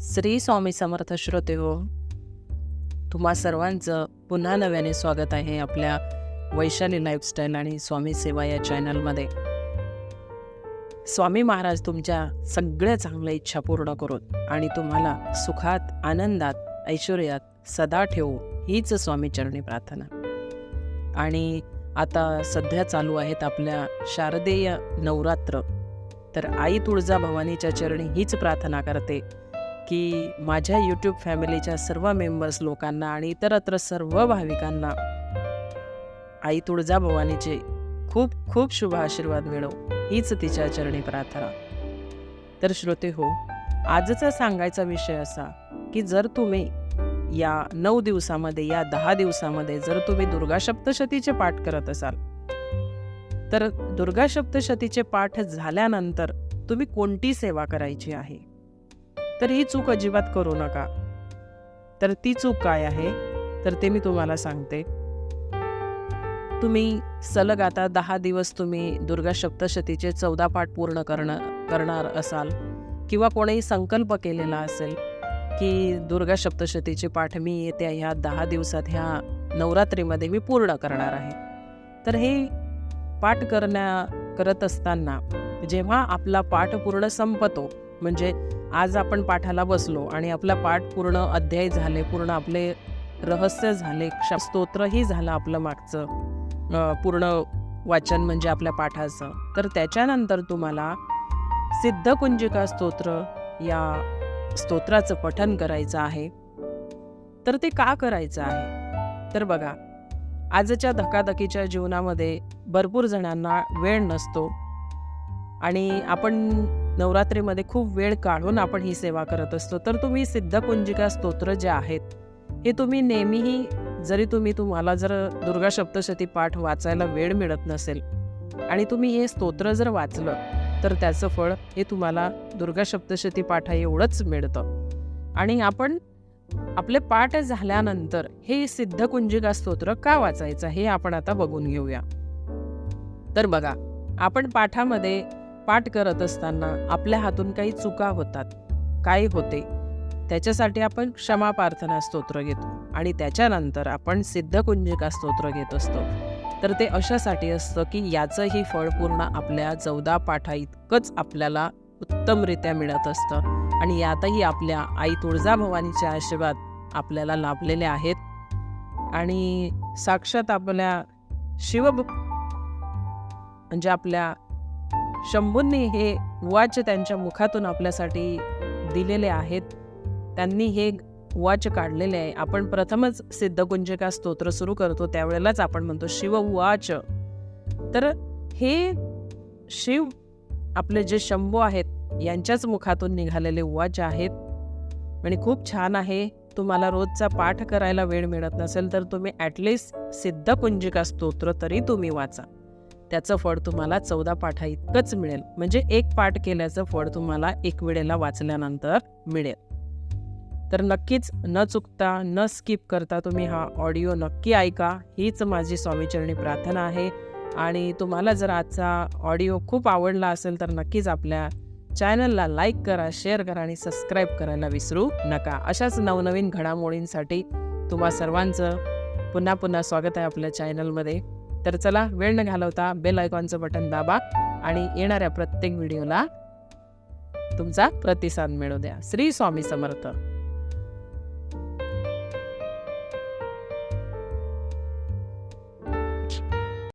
श्री स्वामी समर्थ श्रोते हो तुम्हा सर्वांचं पुन्हा नव्याने स्वागत आहे आपल्या वैशाली लाईफस्टाईल आणि स्वामी सेवा या चॅनलमध्ये स्वामी महाराज तुमच्या सगळ्या चांगल्या इच्छा पूर्ण करून आणि तुम्हाला सुखात आनंदात ऐश्वर्यात सदा ठेवू हीच स्वामीचरणी प्रार्थना. आणि आता सध्या चालू आहेत आपल्या शारदेय नवरात्र. तर आई तुळजा भवानीच्या चरणी हीच प्रार्थना करते. की माझ्या यूट्यूब फॅमिलीच्या सर्व मेंबर्स लोकांना आणि इतरत्र सर्व भाविकांना आई तुळजा भवानीचे खूप खूप शुभ आशीर्वाद मिळो. हीच तिच्या चरणी प्रार्थना. तर श्रोते हो आजचा सांगायचा विषय असा की जर तुम्ही या नऊ दिवसामध्ये या दहा दिवसामध्ये जर तुम्ही दुर्गा सप्तशतीचे पाठ करत असाल तर दुर्गा सप्तशतीचे पाठ झाल्यानंतर तुम्ही कोणती सेवा करायची आहे? तर ही चूक अजिबात करू नका. तर ती चूक काय आहे? तर ते मी तुम्हाला सांगते. तुम्ही सलग आता दहा दिवस तुम्ही दुर्गा सप्तशतीचे चौदा पाठ पूर्ण करणं करणार असाल किंवा कोणीही संकल्प केलेला असेल की दुर्गा सप्तशतीचे पाठ मी येत्या ह्या दहा दिवसात ह्या नवरात्रीमध्ये मी पूर्ण करणार आहे. तर हे पाठ करण्या करत असताना जेव्हा आपला पाठ पूर्ण संपतो म्हणजे आज आपण पाठाला बसलो आणि आपला पाठ पूर्ण अध्याय झाले पूर्ण आपले रहस्य झाले स्तोत्रही झालं आपलं मागचं पूर्ण वाचन म्हणजे आपल्या पाठाचं. तर त्याच्यानंतर तुम्हाला सिद्धकुंजिका स्तोत्र या स्तोत्राचं पठन करायचं आहे. तर ते का करायचं आहे? तर बघा आजच्या धकाधकीच्या जीवनामध्ये भरपूर जणांना वेळ नसतो आणि आपण नवरात्रीमध्ये खूप वेळ काढून आपण ही सेवा करत असतो. तर तुम्ही सिद्धकुंजिका स्तोत्र जे आहेत हे तुम्ही नेहमीही जरी तुम्ही तुम्हाला जर दुर्गा सप्तशती पाठ वाचायला वेळ मिळत नसेल आणि तुम्ही हे स्तोत्र जर वाचलं तर त्याचं फळ हे तुम्हाला दुर्गा सप्तशती पाठा एवढंच मिळतं. आणि आपण आपले पाठ झाल्यानंतर हे सिद्धकुंजिका स्तोत्र का वाचायचं हे आपण आता बघून घेऊया. तर बघा आपण पाठामध्ये पाठ करत असताना आपल्या हातून काही चुका होतात काय होते त्याच्यासाठी आपण क्षमा प्रार्थना स्तोत्र घेतो आणि त्याच्यानंतर आपण सिद्धकुंजिका स्तोत्र घेत असतो. तर ते अशासाठी असतं की याचंही फळ पूर्ण आपल्या चौदा पाठा इतकंच आपल्याला उत्तमरित्या मिळत असतं आणि यातही आपल्या आई तुळजाभवानीचे आशीर्वाद आपल्याला लाभलेले आहेत आणि साक्षात आपल्या शिव म्हणजे आपल्या शंभूंनी हे वाच त्यांच्या मुखातून आपल्यासाठी दिलेले आहेत. त्यांनी हे वाच काढलेले आहे. आपण प्रथमच सिद्धकुंजिका स्तोत्र सुरू करतो. त्यावेळेलाच आपण म्हणतो शिव वाच. तर हे शिव आपले जे शंभू आहेत यांच्याच मुखातून निघालेले वाच आहेत. आणि खूप छान आहे. तुम्हाला रोजचा पाठ करायला वेळ मिळत नसेल तर तुम्ही ॲटलिस्ट सिद्धकुंजिका स्तोत्र तरी तुम्ही वाचा. त्याचं फळ तुम्हाला चौदा पाठा इतकंच मिळेल. म्हणजे एक पाठ केल्याचं फळ तुम्हाला एक वेळेला वाचल्यानंतर मिळेल. तर नक्कीच न चुकता न स्किप करता तुम्ही हा ऑडिओ नक्की ऐका. हीच माझी स्वामीचरणी प्रार्थना आहे. आणि तुम्हाला जर आजचा ऑडिओ खूप आवडला असेल तर नक्कीच आपल्या चॅनलला लाईक करा शेअर करा आणि सबस्क्राईब करायला विसरू नका. अशाच नवनवीन घडामोडींसाठी तुम्हा सर्वांचं पुन्हा पुन्हा स्वागत आहे आपल्या चॅनलमध्ये तर चला वेळ न घालवता बेल आयकॉनचं बटन दाबा आणि येणाऱ्या प्रत्येक व्हिडिओला तुमचा प्रतिसाद मिळू द्या. श्री स्वामी समर्थ.